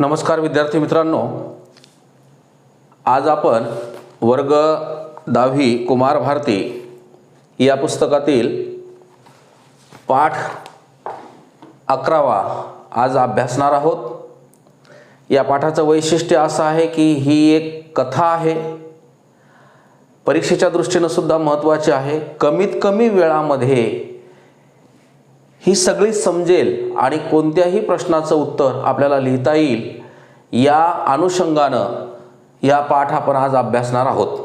नमस्कार विद्यार्थी मित्रांनो. आज आपण वर्ग दहावी कुमार भारती या पुस्तकातील पाठ अकरावा आज अभ्यासणार आहोत. या पाठाचं वैशिष्ट्य असं आहे की ही एक कथा आहे. परीक्षेच्या दृष्टीनं सुद्धा महत्त्वाची आहे. कमीत कमी वेळामध्ये ही सगळी समजेल आणि कोणत्याही प्रश्नाचं उत्तर आपल्याला लिहिता येईल. या अनुषंगानं या पाठ आपण आज अभ्यासणार आहोत.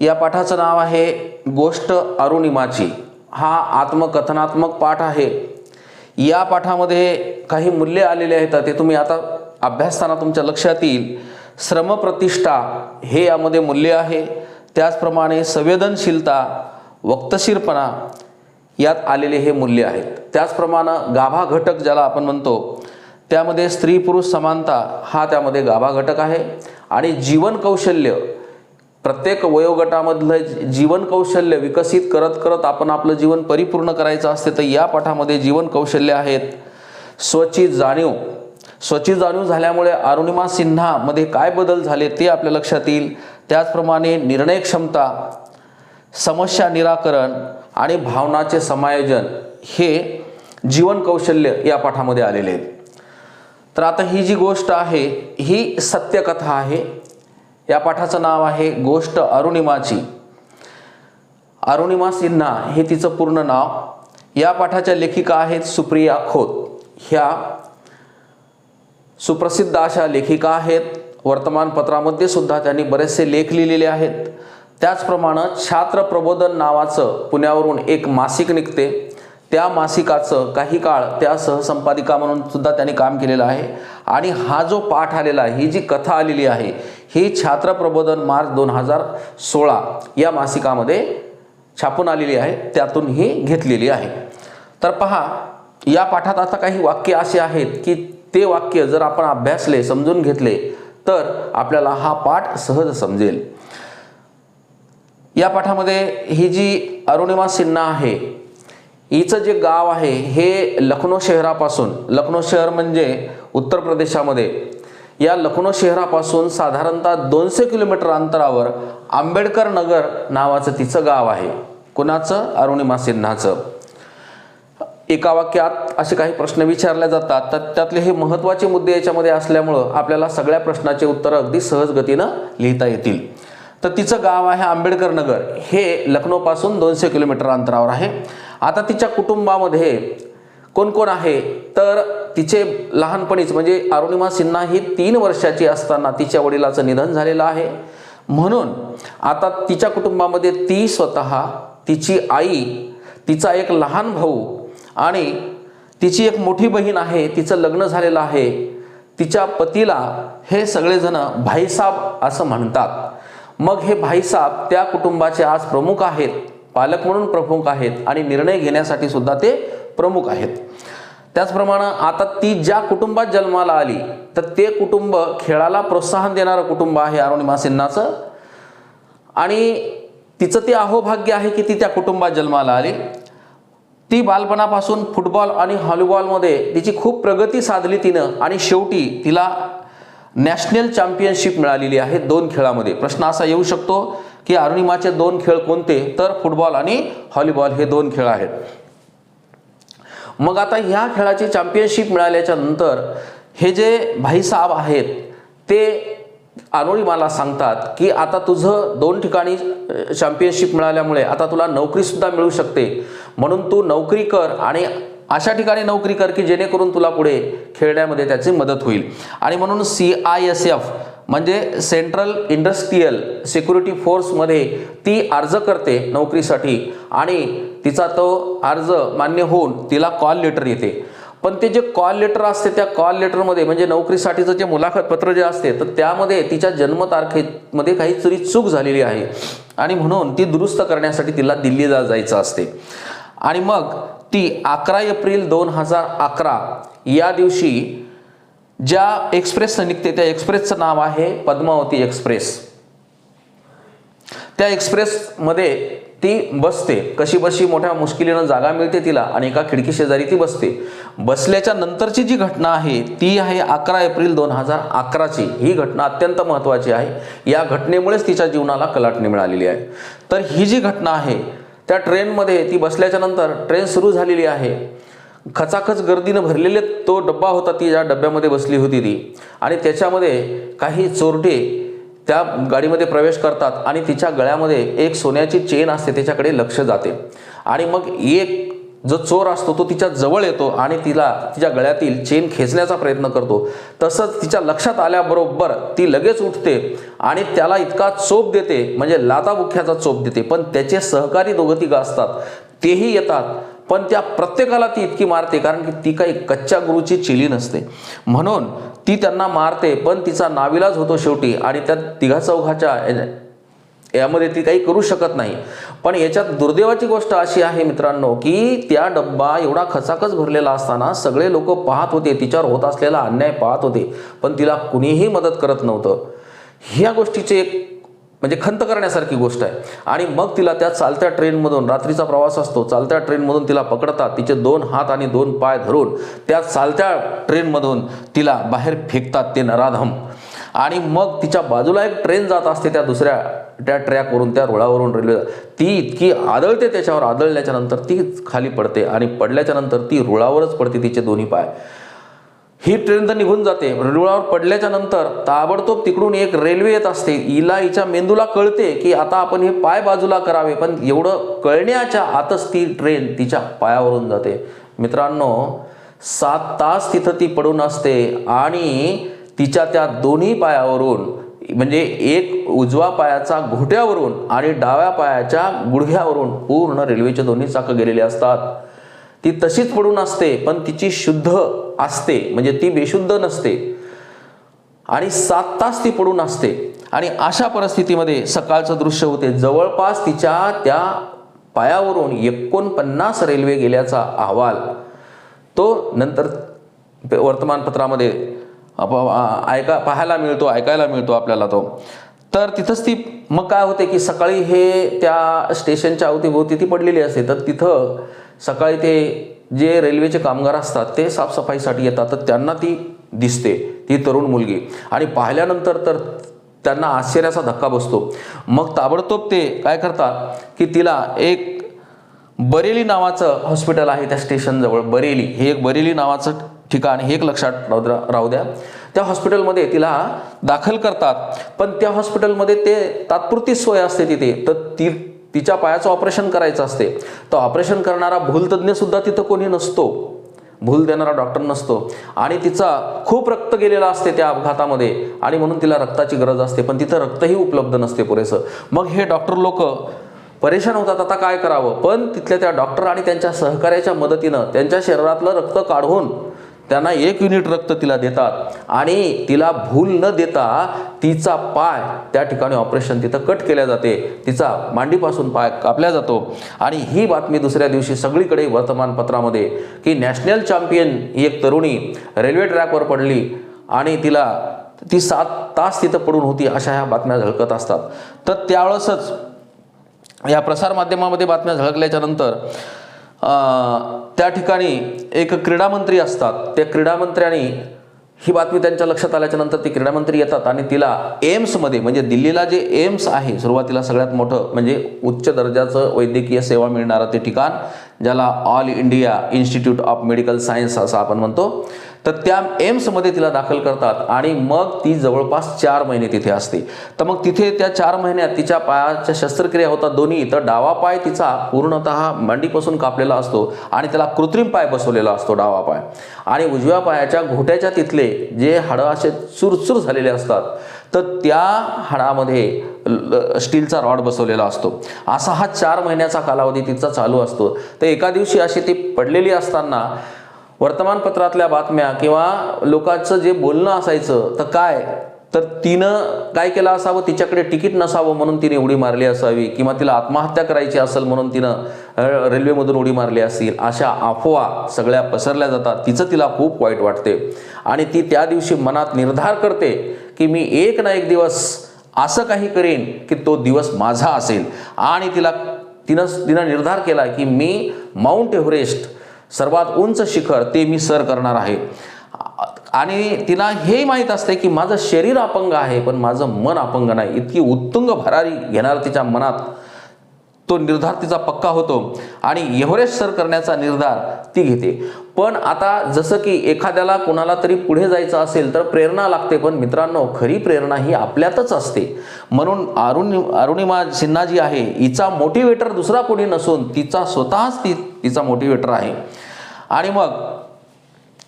या पाठाचं नाव आहे गोष्ट अरुणिमाची. हा आत्मकथनात्मक पाठ आहे. या पाठामध्ये काही मूल्ये आलेले आहेत ते तुम्ही आता अभ्यासताना तुमच्या लक्षात येईल. श्रमप्रतिष्ठा हे यामध्ये मूल्य आहे. त्याचप्रमाणे संवेदनशीलता वक्तशीरपणा यात आलेले हे मूल्य आहेत. त्याचप्रमाणे गाभा घटक ज्याला आपण म्हणतो त्यामध्ये स्त्री पुरुष समानता हा त्यामध्ये गाभा घटक आहे. आणि जीवन कौशल्य प्रत्येक वयोगटामधलं जीवन कौशल्य विकसित करत करत आपण आपलं जीवन परिपूर्ण करायचं असते तर या पाठामध्ये जीवन कौशल्य आहेत. स्वची जाणीव. स्वची जाणीव झाल्यामुळे अरुणिमा सिन्हामध्ये काय बदल झाले ते आपल्या लक्षात येईल. त्याचप्रमाणे निर्णय क्षमता समस्या निराकरण आणि भावनाचे समायोजन हे जीवन कौशल्य या पाठामध्ये आलेले आहेत. तर आता ही जी गोष्ट आहे ही सत्यकथा आहे. या पाठाचं नाव आहे गोष्ट अरुणिमाची. अरुणिमा सिन्हा हे तिचं पूर्ण नाव. या पाठाच्या लेखिका आहेत सुप्रिया खोत. ह्या सुप्रसिद्ध अशा लेखिका आहेत. वर्तमानपत्रामध्ये सुद्धा त्यांनी बरेचसे लेख लिहिलेले आहेत. त्याचप्रमाणे छात्र प्रबोधन नावाचं पुण्यावरून एक मासिक निघते. त्या मासिकाचं काही काळ त्या सहसंपादिका म्हणून सुद्धा त्यांनी काम केलेलं आहे. आणि हा जो पाठ आलेला आहे ही जी कथा आलेली आहे ही छात्र प्रबोधन मार्च दोन हजार सोळा या मासिकामध्ये छापून आलेली आहे. त्यातून ही घेतलेली आहे. तर पहा या पाठात आता काही वाक्य असे आहेत की ते वाक्य जर आपण अभ्यासले समजून घेतले तर आपल्याला हा पाठ सहज समजेल. या पाठामध्ये ही जी अरुणिमा सिन्हा आहे हिचं जे गाव आहे हे लखनौ शहरापासून लखनौ शहर म्हणजे उत्तर प्रदेशामध्ये या लखनौ शहरापासून साधारणतः दोनशे किलोमीटर अंतरावर आंबेडकर नगर नावाचं तिचं गाव आहे. कुणाचं? अरुणिमा सिन्हाचं. एका वाक्यात असे काही प्रश्न विचारले जातात तर त्यातले हे महत्त्वाचे मुद्दे याच्यामध्ये असल्यामुळं आपल्याला सगळ्या प्रश्नाचे उत्तर अगदी सहज गतीनं लिहिता येतील. तर तिचं गाव आहे आंबेडकर नगर. हे लखनौपासून दोनशे किलोमीटर अंतरावर आहे. आता तिच्या कुटुंबामध्ये कोण कोण आहे? तर तिचे लहानपणीच म्हणजे अरुणिमा सिन्हा ही तीन वर्षाची असताना तिच्या वडिलाचं निधन झालेलं आहे. म्हणून आता तिच्या कुटुंबामध्ये ती स्वतः तिची आई तिचा एक लहान भाऊ आणि तिची एक मोठी बहीण आहे तिचं लग्न झालेलं आहे. तिच्या पतीला हे सगळेजण भाईसाब असं म्हणतात. मग हे भाईसाब त्या कुटुंबाचे आज प्रमुख आहेत पालक म्हणून प्रमुख आहेत आणि निर्णय घेण्यासाठी सुद्धा ते प्रमुख आहेत. त्याचप्रमाणे आता ती ज्या कुटुंबात जन्माला आली तर ते कुटुंब खेळाला प्रोत्साहन देणारं कुटुंब आहे अरुणिमा सिन्हाचं. आणि तिचं ते अहोभाग्य आहे की ती त्या कुटुंबात जन्माला आली. ती बालपणापासून फुटबॉल आणि हॉलीबॉलमध्ये तिची खूप प्रगती साधली तिनं आणि शेवटी तिला नॅशनल चॅम्पियनशिप मिळालेली आहे दोन खेळामध्ये. प्रश्न असा येऊ शकतो की अरुणिमाचे दोन खेळ कोणते? तर फुटबॉल आणि व्हॉलीबॉल हे दोन खेळ आहेत. मग आता ह्या खेळाची चॅम्पियनशिप मिळाल्याच्या नंतर हे जे भाईसाहेब आहेत ते अरुणिमाला सांगतात की आता तुझं दोन ठिकाणी चॅम्पियनशिप मिळाल्यामुळे आता तुला नोकरीसुद्धा मिळू शकते. म्हणून तू नोकरी कर आणि अशा ठिकाणी नोकरी कर की जेणेकरून तुला पुढे खेळण्यामध्ये त्याची मदत होईल. आणि म्हणून सी आय एस एफ म्हणजे सेंट्रल इंडस्ट्रीयल सिक्युरिटी फोर्समध्ये ती अर्ज करते नोकरीसाठी आणि तिचा तो अर्ज मान्य होऊन तिला कॉल लेटर येते. पण ते जे कॉल लेटर असते त्या कॉल लेटरमध्ये म्हणजे नोकरीसाठीचं जे मुलाखत पत्र जे असते तर त्यामध्ये तिच्या जन्मतारखेमध्ये काहीतरी चूक झालेली आहे. आणि म्हणून ती दुरुस्त करण्यासाठी तिला दिल्लीला जायचं असते. आणि मग ती अकरा एप्रिल दोन हजार अकरा या दिवशी ज्या एक्सप्रेसनं निघते त्या एक्सप्रेसचं नाव आहे पद्मावती एक्सप्रेस. त्या एक्सप्रेसमध्ये ती बसते. कशी बशी मोठ्या मुश्किलीनं जागा मिळते तिला आणि एका खिडकी शेजारी ती बसते. बसल्याच्या नंतरची जी घटना आहे ती आहे अकरा एप्रिल दोन हजार अकराची. ही घटना अत्यंत महत्त्वाची आहे. या घटनेमुळेच तिच्या जीवनाला कलाटणी मिळालेली आहे. तर ही जी घटना आहे त्या ट्रेनमध्ये ती बसल्याच्या नंतर ट्रेन सुरू झालेली आहे. खचाखच गर्दीनं भरलेले तो डब्बा होता ती ज्या डब्यामध्ये बसली होती ती. आणि त्याच्यामध्ये काही चोरटे त्या गाडीमध्ये प्रवेश करतात आणि तिच्या गळ्यामध्ये एक सोन्याची चेन असते त्याच्याकडे लक्ष जाते. आणि मग एक जो चोर असतो तो तिच्या जवळ येतो आणि तिला तिच्या गळ्यातील चेन खेचण्याचा प्रयत्न करतो. तसंच तिच्या लक्षात आल्याबरोबर ती लगेच उठते आणि त्याला इतका चोप देते म्हणजे लाताबुख्याचा चोप देते. पण त्याचे सहकारी दोघं तिघं असतात. तेही येतात. पण त्या प्रत्येकाला ती इतकी मारते कारण की ती काही कच्च्या गुरुची चिली नसते. म्हणून ती त्यांना मारते पण तिचा नाविलाज होतो शेवटी आणि त्या तिघा चौघाच्या यामध्ये ती काही करू शकत नाही. पण याच्यात दुर्दैवाची गोष्ट अशी आहे मित्रांनो की त्या डब्बा एवढा खचाखच भरलेला असताना सगळे लोक पाहत होते तिच्यावर होत असलेला अन्याय पाहत होते पण तिला कुणीही मदत करत नव्हतं. ह्या गोष्टीचे एक म्हणजे खंत करण्यासारखी गोष्ट आहे. आणि मग तिला त्या चालत्या ट्रेनमधून रात्रीचा प्रवास असतो चालत्या ट्रेनमधून तिला पकडतात तिचे दोन हात आणि दोन पाय धरून त्या चालत्या ट्रेनमधून तिला बाहेर फेकतात ते नराधम. आणि मग तिच्या बाजूला एक ट्रेन जात असते त्या दुसऱ्या त्या ट्रॅकवरून त्या रुळावरून रेल्वे ती इतकी आदळते त्याच्यावर आदळल्याच्या नंतर ती खाली पडते आणि पडल्याच्या नंतर ती रुळावरच पडते तिचे दोन्ही पाय. ही ट्रेन तर निघून जाते. रुळावर पडल्याच्या नंतर ताबडतोब तिकडून एक रेल्वे येत असते. हिला हिच्या मेंदूला कळते की आता आपण हे पाय बाजूला करावे पण एवढं कळण्याच्या आतच ती ट्रेन तिच्या पायावरून जाते. मित्रांनो सात तास तिथं ती पडून असते आणि तिच्या त्या दोन्ही पायावरून म्हणजे एक उजवा पायाचा घोट्यावरून आणि डाव्या पायाच्या गुडघ्यावरून पूर्ण रेल्वेचे दोन्ही चाकं गेलेले असतात. ती तशीच पडून असते पण तिची शुद्ध असते म्हणजे ती बेशुद्ध नसते. आणि सात तास ती पडून असते. आणि अशा परिस्थितीमध्ये सकाळचं दृश्य होते. जवळपास तिच्या त्या पायावरून एकोणपन्नास रेल्वे गेल्याचा अहवाल. तो नंतर वर्तमानपत्रामध्ये आप- ऐका पाहायला मिळतो ऐकायला मिळतो आपल्याला तो. तर तिथंच ती मग काय होते की सकाळी हे त्या स्टेशनच्या अवतीभोवती ती पडलेली असते. तर तिथं सकाळी ते जे रेल्वेचे कामगार असतात ते साफसफाईसाठी येतात. तर त्यांना ती दिसते ती तरुण मुलगी. आणि पाहिल्यानंतर तर त्यांना आश्चर्याचा धक्का बसतो. मग ताबडतोब ते काय करतात की तिला एक बरेली नावाचं हॉस्पिटल आहे त्या स्टेशनजवळ. बरेली हे एक बरेली नावाचं ठिकाण हे एक लक्षात राहू द्या राहू द्या. त्या हॉस्पिटलमध्ये तिला दाखल करतात. पण त्या हॉस्पिटलमध्ये ते तात्पुरती सोय असते तिथे. तर ती तिच्या पायाचं ऑपरेशन करायचं असते. तर ऑपरेशन करणारा भूलतज्ञसुद्धा तिथं कोणी नसतो. भूल देणारा डॉक्टर नसतो. आणि तिचा खूप रक्त गेलेला असते त्या अपघातामध्ये. आणि म्हणून तिला रक्ताची गरज असते. पण तिथं रक्तही उपलब्ध नसते पुरेसं. मग हे डॉक्टर लोक परेशान होतात. आता काय करावं? पण तिथल्या त्या डॉक्टर आणि त्यांच्या सहकार्याच्या मदतीनं त्यांच्या शरीरातलं रक्त काढून त्यांना एक युनिट रक्त तिला देतात आणि तिला भूल न देता तिचा पाय त्या ठिकाणी ऑपरेशन तिथं कट केल्या जाते. तिचा मांडीपासून पाय कापला जातो. आणि ही बातमी दुसऱ्या दिवशी सगळीकडे वर्तमानपत्रामध्ये की नॅशनल चॅम्पियन ही एक तरुणी रेल्वे ट्रॅकवर पडली आणि तिला ती सात तास तिथं पडून होती अशा ह्या बातम्या झळकत असतात. तर त्यावेळेसच या प्रसारमाध्यमामध्ये बातम्या झळकल्याच्या नंतर त्या ठिकाणी एक क्रीडामंत्री असतात. त्या क्रीडामंत्र्यांनी ही बातमी त्यांच्या लक्षात आल्याच्यानंतर ती क्रीडामंत्री येतात आणि तिला एम्समध्ये म्हणजे दिल्लीला जे एम्स आहे सुरुवातीला सगळ्यात मोठं म्हणजे उच्च दर्जाचं वैद्यकीय सेवा मिळणारं ते ठिकाण ज्याला all India institute of medical science असं आपण म्हणतो तर त्या एम्समध्ये तिला दाखल करतात आणि मग ती जवळपास चार महिने तिथे असते. तर मग तिथे त्या चार महिन्यात तिच्या पायाच्या शस्त्रक्रिया होतात दोन्ही. तर डावा पाय तिचा पूर्णतः मांडीपासून कापलेला असतो आणि त्याला कृत्रिम पाय बसवलेला असतो डावा पाय. आणि उजव्या पायाच्या घोट्याच्या तिथले जे हाडं असे चुरचूर झालेले असतात तर त्या हाडामध्ये ल- स्टीलचा रॉड बसवलेला असतो. असा हा चार महिन्याचा कालावधी तिचा चालू असतो. तर एका दिवशी अशी ती पडलेली असताना वर्तमानपत्रातल्या बातम्या किंवा लोकांचं जे बोलणं असायचं तर काय? तर तिनं काय केलं असावं? तिच्याकडे तिकीट नसावं म्हणून तिने उडी मारली असावी किंवा तिला आत्महत्या करायची असेल म्हणून तिनं रेल्वेमधून उडी मारली असेल अशा अफवा सगळ्या पसरल्या जातात. तिचं तिला खूप वाईट वाटते. आणि ती त्या दिवशी मनात निर्धार करते की मी एक ना एक दिवस असं काही करेन की तो दिवस माझा असेल. आणि तिला तिनं तिनं निर्धार केला की मी माउंट एव्हरेस्ट सर्वात उंच शिखर ते मी सर करणार आहे. आणि तिला हेही माहीत असते की माझं शरीर अपंग आहे पण माझं मन अपंग नाही. इतकी उत्तुंग भरारी घेणार तिच्या मनात तो निर्धार तिचा पक्का होतो आणि एव्हरेस्ट सर करण्याचा निर्धार ती घेते. पण आता जसं की एखाद्याला कोणाला तरी पुढे जायचं असेल तर प्रेरणा लागते पण मित्रांनो खरी प्रेरणा ही आपल्यातच असते. म्हणून अरुणि अरुणिमा सिन्हा जी आहे हिचा मोटिवेटर दुसरा कोणी नसून तिचा स्वतःच ती तिचा मोटिवेटर आहे. आणि मग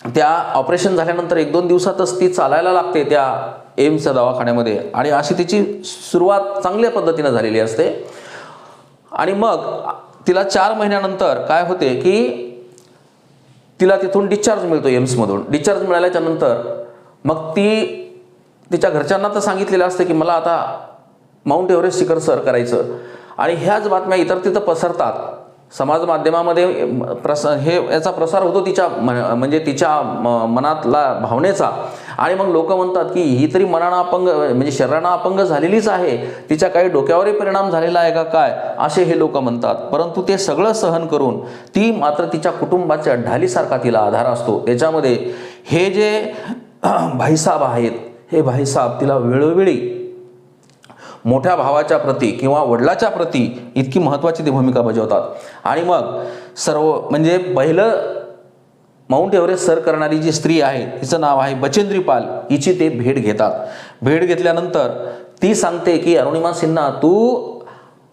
त्या ऑपरेशन झाल्यानंतर एक दोन दिवसातच ती चालायला लागते त्या एम्सच्या दवाखान्यामध्ये. आणि अशी तिची सुरुवात चांगल्या पद्धतीनं झालेली असते. आणि मग तिला चार महिन्यानंतर काय होते की तिला तिथून डिस्चार्ज मिळतो एम्समधून. डिस्चार्ज मिळाल्याच्या नंतर मग ती तिच्या घरच्यांना तर सांगितलेलं असतं की मला आता माउंट एव्हरेस्ट शिखर सर करायचं. आणि ह्याच बातम्या इतर तिथं पसरतात. समाज माध्यमामध्ये प्रस हे याचा प्रसार होतो तिच्या म- म्हणजे तिच्या म- मनातला भावनेचा. आणि मग लोक म्हणतात की ही तरी मनानं अपंग म्हणजे शरीरानं अपंग झालेलीच आहे. तिच्या काही डोक्यावरही परिणाम झालेला आहे का काय? असे हे लोक म्हणतात. परंतु ते सगळं सहन करून ती मात्र तिच्या कुटुंबाच्या ढालीसारखा तिला आधार असतो. त्याच्यामध्ये हे जे भाईसाहेब आहेत हे भाईसाहेब तिला वेळोवेळी मोठ्या भावाच्या प्रती किंवा वडिलाच्या प्रती इतकी महत्त्वाची ती भूमिका बजावतात. आणि मग सर्व म्हणजे पहिलं माउंट एव्हरेस्ट सर करणारी जी स्त्री आहे तिचं नाव आहे बचेंद्री पाल. हिची ते भेट घेतात. भेट घेतल्यानंतर ती सांगते की अरुणिमा सिन्हा तू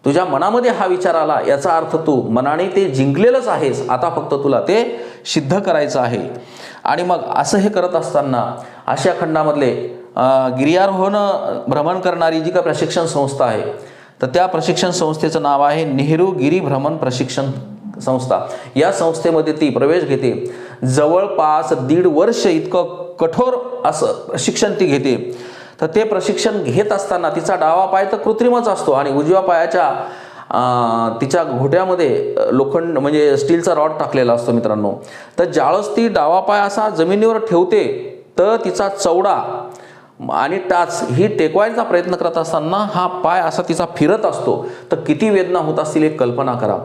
तुझ्या मनामध्ये हा विचार आला. याचा अर्थ तू मनाने ते जिंकलेलंच आहेस. आता फक्त तुला ते सिद्ध करायचं आहे. आणि मग असं हे करत असताना आशिया खंडामधले गिर्यारोहण भ्रमण करणारी जी का प्रशिक्षण संस्था आहे तर त्या प्रशिक्षण संस्थेचं नाव आहे नेहरू गिरी भ्रमण प्रशिक्षण संस्था. या संस्थेमध्ये ती प्रवेश घेते. जवळपास दीड वर्ष इतकं कठोर असं प्रशिक्षण ती घेते. तर ते प्रशिक्षण घेत असताना तिचा डावा पाय तर कृत्रिमच असतो आणि उजव्या पायाच्या तिच्या घोट्यामध्ये लोखंड म्हणजे स्टीलचा रॉड टाकलेला असतो मित्रांनो. तर ज्यावेळेस ती डावा पाय असा जमिनीवर ठेवते तर तिचा चवडा आणि टाच ही टेकवायचा प्रयत्न करत असताना हा पाय असा तिचा फिरत असतो. तर किती वेदना होत असतील एक कल्पना करा.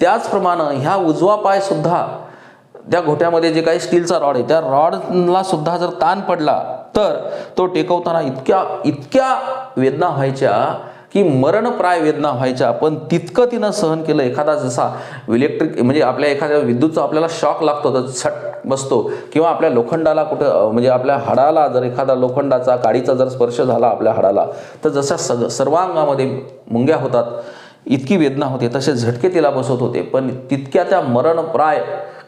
त्याचप्रमाणे ह्या उजवा पाय सुद्धा त्या घोट्यामध्ये जे काही स्टीलचा रॉड आहे त्या रॉडला सुद्धा जर ताण पडला तर तो टेकवताना इतक्या इतक्या वेदना व्हायच्या की मरणप्राय वेदना व्हायच्या. पण तितकं तिनं सहन केलं. एखादा जसा इलेक्ट्रिक म्हणजे आपल्या एखाद्या विद्युतचा आपल्याला शॉक लागतो. तर छट बसतो किंवा आपल्या लोखंडाला कुठं म्हणजे आपल्या हाडाला जर एखादा लोखंडाचा काडीचा जर स्पर्श झाला आपल्या हाडाला तर जशा सग सर्वांगामध्ये मुंग्या होतात इतकी वेदना होते तसे झटके तिला बसत होते. पण तितक्या त्या मरणप्राय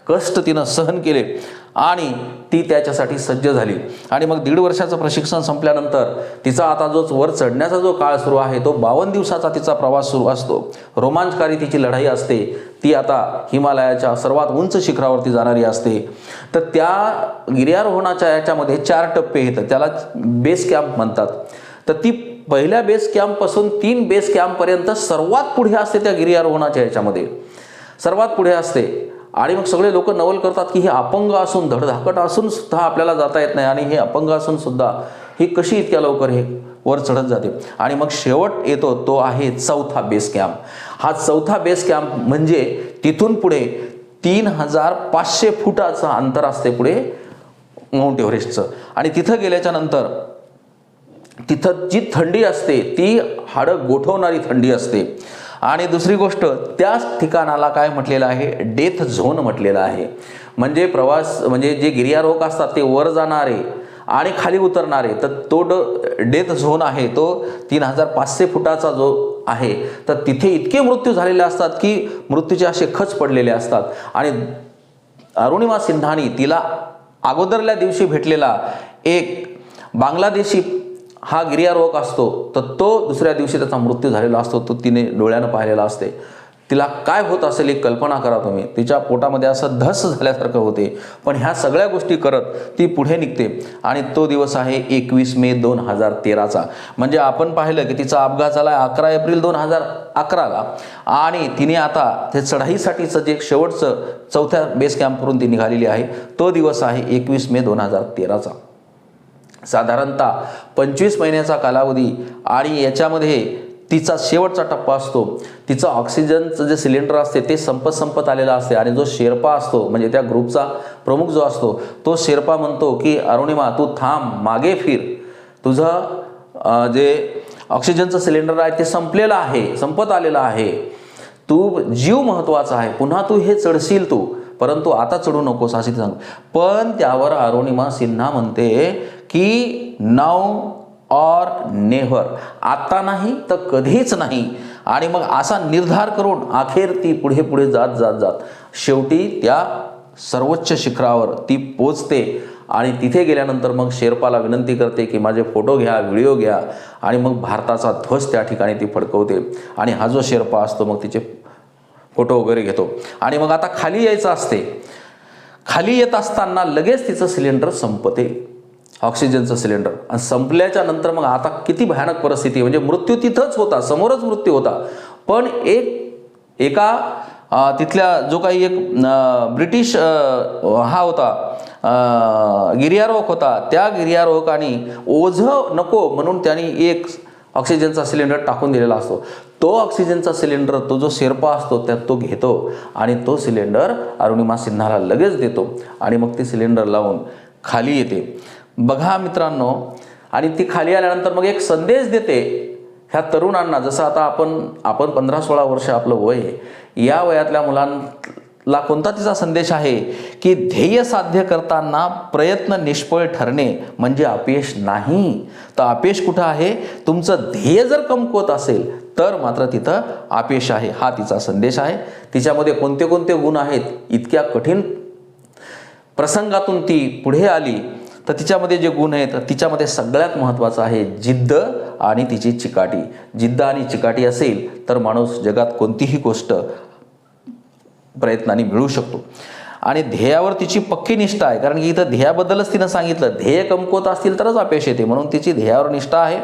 कष्ट तिनं सहन केले आणि ती त्याच्यासाठी सज्ज झाली. आणि मग दीड वर्षाचं प्रशिक्षण संपल्यानंतर तिचा आता जो वर चढण्याचा जो काळ सुरू आहे तो बावन्न दिवसाचा तिचा प्रवास सुरू असतो. रोमांचकारी तिची लढाई असते. ती आता हिमालयाच्या सर्वात उंच शिखरावरती जाणारी असते. तर त्या गिर्यारोहणाच्या याच्यामध्ये चार टप्पे येतात त्याला बेस कॅम्प म्हणतात. तर ती पहिल्या बेस कॅम्पपासून तीन बेस कॅम्पपर्यंत सर्वात पुढे असते त्या गिर्यारोहणाच्या याच्यामध्ये. सर्वात पुढे असते. आणि मग सगळे लोक नवल करतात की हे अपंग असून धडधाकट असून सुद्धा आपल्याला जाता येत नाही. आणि हे अपंग असून सुद्धा ही कशी इतक्या लवकर हे वर चढत जाते? आणि मग शेवट येतो तो आहे चौथा बेस कॅम्प हा चौथा बेस कॅम्प म्हणजे तिथून पुढे तीन हजार पाचशे फुटाचं अंतर असते पुढे माउंट एव्हरेस्टचं आणि तिथं गेल्याच्यानंतर तिथं जी थंडी असते ती हाडं गोठवणारी थंडी असते. आणि दुसरी गोष्ट त्याच ठिकाणाला काय म्हटलेलं आहे? डेथ झोन म्हटलेलं आहे. म्हणजे प्रवास म्हणजे जे गिर्यारोहक असतात ते वर जाणारे आणि खाली उतरणारे तर तो ड डेथ झोन आहे तो तीन हजार पाचशे फुटाचा जो आहे. तर तिथे इतके मृत्यू झालेले असतात की मृत्यूचे असे खच पडलेले असतात. आणि अरुणिमा सिन्हानी तिला अगोदरल्या दिवशी भेटलेला एक बांगलादेशी हा गिर्यारोहक असतो तर तो दुसऱ्या दिवशी त्याचा मृत्यू झालेला असतो तो तिने डोळ्यानं पाहिलेला असते. तिला काय होत असेल एक कल्पना करा तुम्ही. तिच्या पोटामध्ये असं धस झाल्यासारखं होते. पण ह्या सगळ्या गोष्टी करत ती पुढे निघते. आणि तो दिवस आहे एकवीस मे दोन हजार तेराचा. म्हणजे आपण पाहिलं की तिचा अपघात झाला अकरा एप्रिल दोन हजार अकराला. आणि तिने आता ते चढाईसाठीचं जे शेवटचं चौथ्या बेस कॅम्पवरून ती निघालेली आहे तो दिवस आहे एकवीस मे दोन हजार तेराचा. साधारणतः पंचवीस महिन्याचा कालावधी आणि याच्यामध्ये तिचा शेवटचा टप्पा असतो. तिचं ऑक्सिजनचं जे सिलेंडर असते ते संपत संपत आलेलं असते आणि जो शेर्पा असतो म्हणजे त्या ग्रुपचा प्रमुख जो असतो तो शेर्पा म्हणतो की अरुणिमा तू थांब मागे फिर. तुझं जे ऑक्सिजनचं सिलेंडर आहे ते संपलेलं आहे संपत आलेलं आहे. तू जीव महत्त्वाचा आहे पुन्हा तू हे चढशील तू. परंतु आता चढू नकोस असे ते सांग पण त्यावर अरुणिमा सिन्हा म्हणते की नाव ऑर नेव्हर आत्ता नाही तर कधीच नाही. आणि मग असा निर्धार करून अखेर ती पुढे पुढे जात जात जात. शेवटी त्या सर्वोच्च शिखरावर ती पोचते. आणि तिथे गेल्यानंतर मग शेर्पाला विनंती करते की माझे फोटो घ्या व्हिडिओ घ्या. आणि मग भारताचा ध्वज त्या ठिकाणी ती फडकवते. आणि हा जो शेर्पा असतो मग तिचे फोटो वगैरे घेतो. आणि मग आता खाली यायचं असते. खाली येत असताना लगेच तिचं सिलेंडर संपते. ऑक्सिजनचं सिलेंडर. आणि संपल्याच्या नंतर मग आता किती भयानक परिस्थिती म्हणजे मृत्यू तिथंच होता समोरच मृत्यू होता. पण एक एका तिथल्या जो काही एक ब्रिटिश हा होता गिर्यारोहक होता. त्या गिर्यारोहकाने ओझं नको म्हणून त्यांनी एक ऑक्सिजनचा सिलेंडर टाकून दिलेला असतो. तो ऑक्सिजनचा सिलेंडर तो जो शेर्पा असतो त्यात तो घेतो आणि तो सिलेंडर अरुणिमा सिन्हाला लगेच देतो. आणि मग ती सिलेंडर लावून खाली येते. बघा मित्रांनो आणि ती खाली आल्यानंतर मग एक संदेश देते ह्या तरुणांना जसं आता आपण आपण पंधरा सोळा वर्ष आपलं वय या वयातल्या मुलांना कोणता तिचा संदेश आहे की ध्येय साध्य करताना प्रयत्न निष्फळ ठरणे म्हणजे अपयश नाही? तर अपयश कुठं आहे? तुमचं ध्येय जर कमकुवत असेल तर मात्र तिथं अपयश आहे. हा तिचा संदेश आहे. तिच्यामध्ये कोणते कोणते गुण आहेत? इतक्या कठीण प्रसंगातून ती पुढे आली. तर तिच्यामध्ये जे गुण आहेत तिच्यामध्ये सगळ्यात महत्त्वाचं आहे जिद्द आणि तिची चिकाटी. जिद्द आणि चिकाटी असेल तर माणूस जगात कोणतीही गोष्ट प्रयत्नाने मिळू शकतो. आणि ध्येयावर तिची पक्की निष्ठा आहे कारण की इथं ध्येयाबद्दलच तिनं सांगितलं ध्येय कमकुवत असतील तरच अपयश येते म्हणून तिची ध्येयावर निष्ठा आहे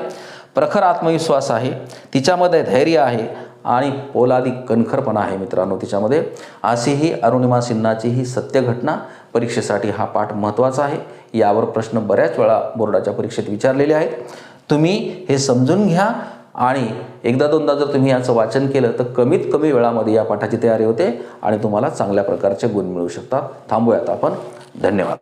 प्रखर आत्मविश्वास आहे तिच्यामध्ये धैर्य आहे आणि पोलादी कणखरपणा आहे मित्रांनो तिच्यामध्ये. अशी ही अरुणिमा सिन्हाची ही सत्यघटना परीक्षेसाठी हा पाठ महत्त्वाचा आहे. यावर प्रश्न बऱ्याच वेळा बोर्डाच्या परीक्षेत विचारलेले आहेत. तुम्ही हे समजून घ्या आणि एकदा दोनदा जर तुम्ही याचं वाचन केलं तर कमीत कमी वेळामध्ये या पाठाची तयारी होते आणि तुम्हाला चांगल्या प्रकारचे गुण मिळू शकतात. थांबूयात आपण. धन्यवाद.